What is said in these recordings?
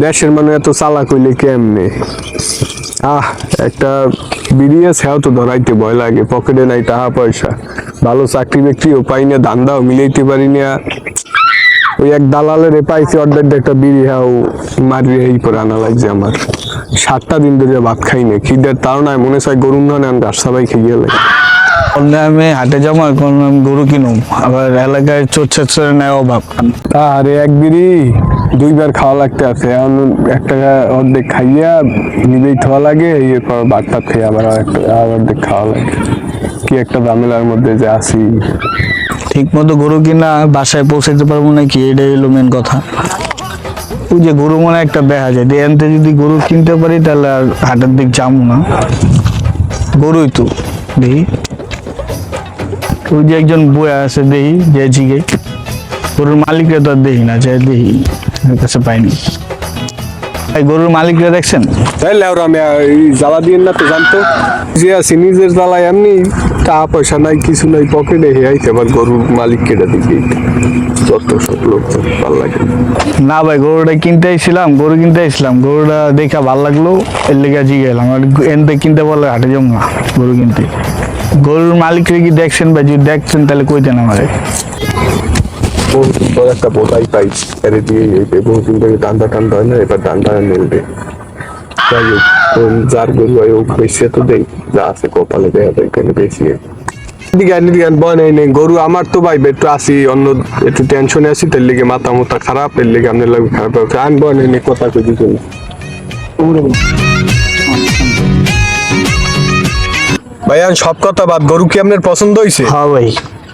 দেশের মানুষ এত চালাক হইলে কেমনে? আহ, একটা বিড়িয়ে সেও তো ধরাইতে ভয় লাগে, পকেটে নাই টাকা পয়সা। ভালো চাকরি বাকরিও পাই না, ধান্দাও মিলাইতে পারি না। ওই এক দালালের পাইছি অর্ডার একটা বিড়ি, হাও মারিয়ে এই করে আনা লাগছে আমার। সাতটা দিন ধরে ভাত খাই না, খিদের তার নয় মনে চাই গরুর নয় আমি গাছ সবাই খেয়ে লাগে অন্য আমি হাটে যাব এখন আমি গরু কিনুম। আবার এলাকায় চোর ছেচড়ে নেয় অভাব। আরে এক বিড়ি দুইবার খাওয়া লাগতে আছে। এখন এক টাকা অর্ধেক খাইয়া নিজেই খাওয়া লাগে এরপর বাটটা খেয়ে আবার একটা অর্ধেক খাওয়া লাগে। কি একটা ঝামেলার মধ্যে যে আসি ঠিক মতো গরু কিনা বাসায় পৌঁছাতে পারব নাকি? এটাই হলো মেন কথা। ওই যে গরু মনে একটা দেখা যায়। এনতে যদি গরু কিনতে পারি তাহলে আর হাটের দিক যাব না। গরুই তো দেখি। ওই যে একজন বয়ে আছে দেখি যে জিগে গরুর মালিকরা তো আর দেখি না যে ওর কাছে পাইনি। এই গরুর মালিকরা দেখছেন? তাইলে আর আমি জ্বালা দিয়ে না তো জানতো। যে আছি নিজের জ্বালায় এমনি টাকা পয়সা নাই কিছু নাই পকেটে হে আইতে আবার গরুর মালিক কেটে দিবি। যত সব লোক ভালো লাগে না। ভাই গরুটা কিনতে আইছিলাম গরু কিনতে আইছিলাম। গরুটা দেখা ভালো লাগল এর লেগে জিগে এলাম। আর এনতে কিনতে বললে হাটে যাব না গরু কিনতে। গরুর মালিকরে কি দেখছেন ভাই যদি দেখছেন তাহলে কই দেন আমারে। বহুত সুন্দর একটা বোধাই পাই এর দিয়ে বহুদিন থেকে ডান্ডা টান্ডা হয় না এবার ডান্ডা মিলবে। যাই হোক যার গরু হয় ও বেশি তো দেই যা আছে কপালে দেয়া যায় এখানে বেশি? দিকে আনি দিকে বয় নেই নেই গরু আমার তো ভাই একটু আসি অন্য একটু টেনশনে আছি তার লিগে মাথা মুথা খারাপ এর লিগে আপনার লাগে খারাপ আন বয় নেই কথা কই দিচ্ছেন ভাই আন সব কথা বাদ গরু কি আপনার পছন্দ হয়েছে হ্যাঁ ভাই।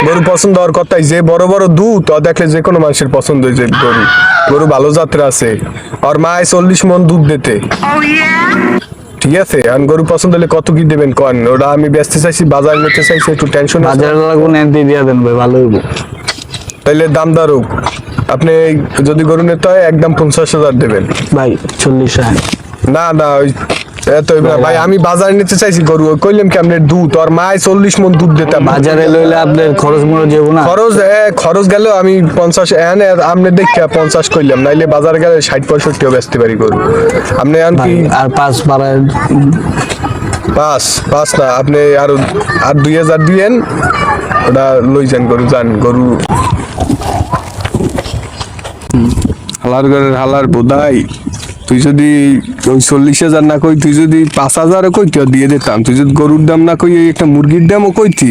গরু পছন্দ হওয়ার কথাই যে বড় বড় দুধ তা দেখলে যে কোনো মানুষের পছন্দ হয়েছে গরু। গরু ভালো জাতের আছে। আর মায় চল্লিশ মন দুধ দিতে। ঠিক আছে আর গরু পছন্দ হলে কত কি দেবেন কন? ওটা আমি ব্যস্ত চাইছি বাজার নিতে চাইছি একটু টেনশন বাজার লাগবো না এনতে দিয়ে দেন ভাই ভালো হইব। তাইলে দাম দারুক আপনি যদি গরু নিতে হয় একদম পঞ্চাশ হাজার দেবেন। ভাই চল্লিশ হাজার। না না ওই এত। ভাই আমি বাজার নিতে চাইছি গরু কইলাম কি আপনার দুধ? আর মায় চল্লিশ মন দুধ দিতাম বাজারে লইলে আপনার খরচ মরচ যাব না। খরচ এ, খরচ গেলেও আমি পঞ্চাশ এনে আপনি দেখে পঞ্চাশ করলাম নাইলে বাজারে গেলে ষাট পঁয়ষট্টিও বেচতে পারি গরু। আপনি ভাই, কি? আর পাঁচ বাড়ায় পাঁচ পাঁচ না আপনি আর আর দুই হাজার দিয়েন ওটা লই যান গরু যান গরু। হালার ঘরের হালার বোধাই। তুই যদি ওই চল্লিশ হাজার না কই তুই যদি পাঁচ হাজারও কইতি দিয়ে দিতাম। তুই যদি গরুর দাম না কই এই একটা মুরগির দামও কইতি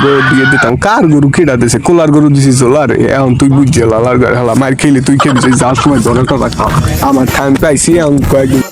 তুই দিয়ে দিতাম। কার গরু কেটা দিছে? কোলার গরু দিছি জোলার। এখন তুই বুঝছি লালার গাড়ি হালা মার খেলে তুই খেবি যার সময় ধরে আমার টাইম পাইছি এখন কয়েকদিন